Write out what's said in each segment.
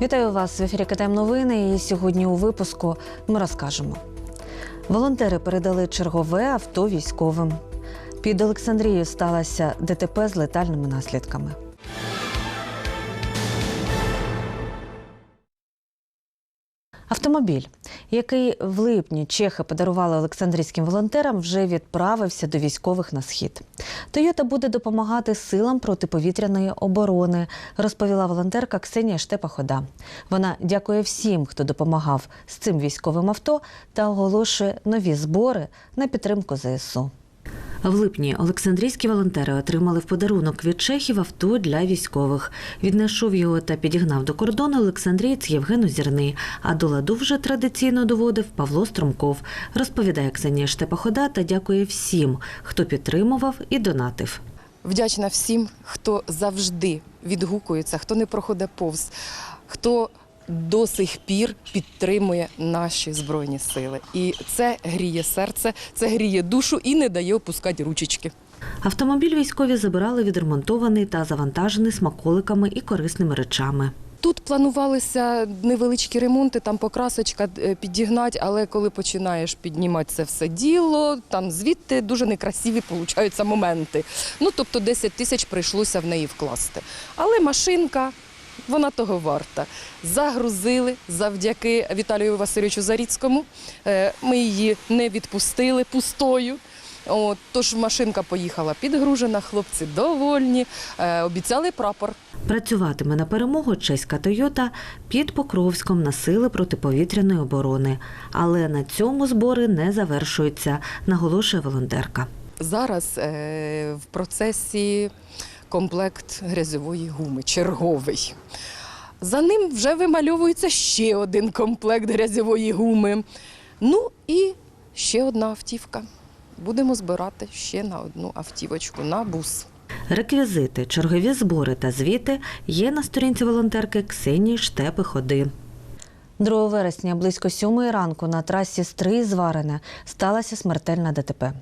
Вітаю вас в ефірі КТМ Новини. І сьогодні у випуску ми розкажемо. Волонтери передали чергове авто військовим. Під Олександрією сталося ДТП з летальними наслідками. Автомобіль, який в липні чехи подарували олександрійським волонтерам, вже відправився до військових на схід. Тойота буде допомагати силам протиповітряної оборони, розповіла волонтерка Ксенія Штепа-Хода. Вона дякує всім, хто допомагав з цим військовим авто, та оголошує нові збори на підтримку ЗСУ. В липні Олександрійські волонтери отримали в подарунок від чехів авто для військових. Віднайшов його та підігнав до кордону Олександрієць Євген Озірний, а до ладу вже традиційно доводив Павло Стромков. Розповідає Ксенія Штепахода та дякує всім, хто підтримував і донатив. Вдячна всім, хто завжди відгукується, хто не проходить повз, хто до сих пір підтримує наші збройні сили. І це гріє серце, це гріє душу і не дає опускати ручечки. Автомобіль військові забирали відремонтований та завантажений смаколиками і корисними речами. Тут планувалися невеличкі ремонти, там покрасочка е, підігнати, але коли починаєш піднімати це все діло, там звідти дуже некрасиві получаються моменти. Ну тобто 10 тисяч прийшлося в неї вкласти. Але машинка. Вона того варта. Загрузили завдяки Віталію Васильовичу Заріцькому. Е, Ми її не відпустили пустою. От, тож машинка поїхала підгружена, хлопці довольні, е, обіцяли прапор. Працюватиме на перемогу чеська Тойота під Покровськом на сили протиповітряної оборони. Але на цьому збори не завершуються, наголошує волонтерка. Зараз е, в процесі комплект грязьової гуми, черговий. За ним вже вимальовується ще один комплект грязьової гуми. Ну і ще одна автівка. Будемо збирати ще на одну автівочку, на бус. Реквізити, чергові збори та звіти є на сторінці волонтерки Ксенії Штепи Ходи. 2 вересня близько сьомої ранку на трасі Стрий зварене сталося смертельна ДТП.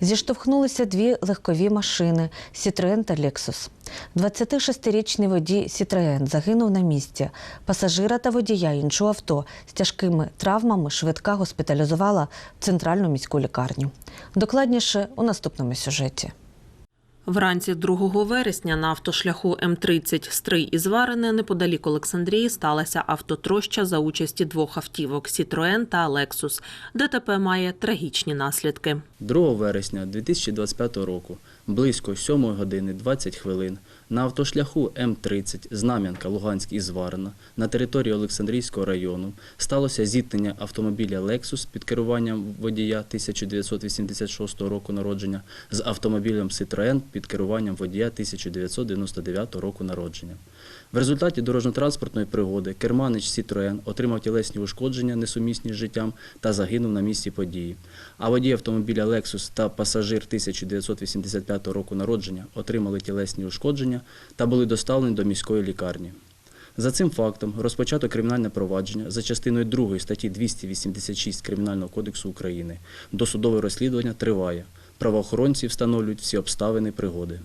Зіштовхнулися дві легкові машини Сітроен та Лексус. 26-річний водій Сітроен загинув на місці. Пасажира та водія іншого авто з тяжкими травмами швидка госпіталізувала в центральну міську лікарню. Докладніше у наступному сюжеті. Вранці 2 вересня на автошляху М-30 Стрий і Зварене неподалік Олександрії сталася автотроща за участі двох автівок Сітроен та Лексус. ДТП має трагічні наслідки. 2 вересня 2025 року, близько 7 години 20 хвилин, на автошляху М-30 Знам'янка, Луганськ і Зварина на території Олександрійського району сталося зіткнення автомобіля Lexus під керуванням водія 1986 року народження з автомобілем Citroën під керуванням водія 1999 року народження. В результаті дорожньо-транспортної пригоди керманич Citroën отримав тілесні ушкодження, несумісні з життям, та загинув на місці події. А водій автомобіля Lexus та пасажир 1985 року народження отримали тілесні ушкодження та були доставлені до міської лікарні. За цим фактом розпочато кримінальне провадження за частиною 2 статті 286 Кримінального кодексу України. Досудове розслідування триває. Правоохоронці встановлюють всі обставини пригоди.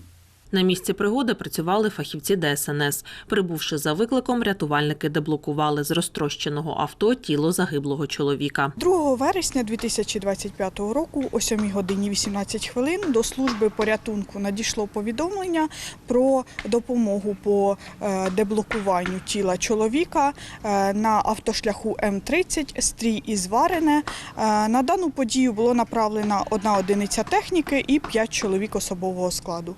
На місці пригоди працювали фахівці ДСНС. Прибувши за викликом, рятувальники деблокували з розтрощеного авто тіло загиблого чоловіка. 2 вересня 2025 року о 7 годині 18 хвилин до служби порятунку надійшло повідомлення про допомогу по е, деблокуванню тіла чоловіка е, на автошляху М30 стрій і зварене. Е, На дану подію було направлена одна одиниця техніки і 5 чоловік особового складу.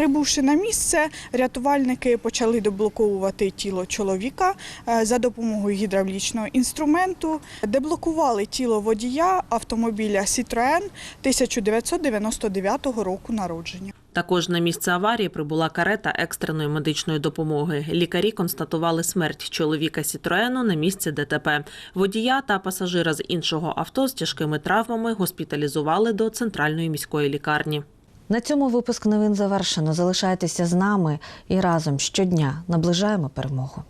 Прибувши на місце, рятувальники почали деблоковувати тіло чоловіка е, за допомогою гідравлічного інструменту. Деблокували тіло водія автомобіля Citroën 1999 року народження. Також на місце аварії прибула карета екстреної медичної допомоги. Лікарі констатували смерть чоловіка Сітроену на місці ДТП. Водія та пасажира з іншого авто з тяжкими травмами госпіталізували до центральної міської лікарні. На цьому випуск новин завершено. Залишайтеся з нами і разом щодня наближаємо перемогу.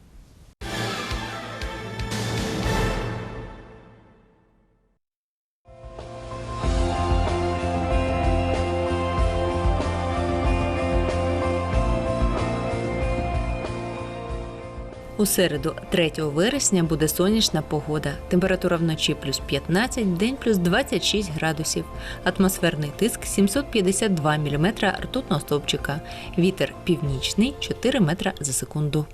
У середу, 3 вересня, буде сонячна погода. Температура вночі плюс 15, день плюс 26 градусів. Атмосферний тиск 752 мм ртутного стовпчика. Вітер північний 4 метра за секунду.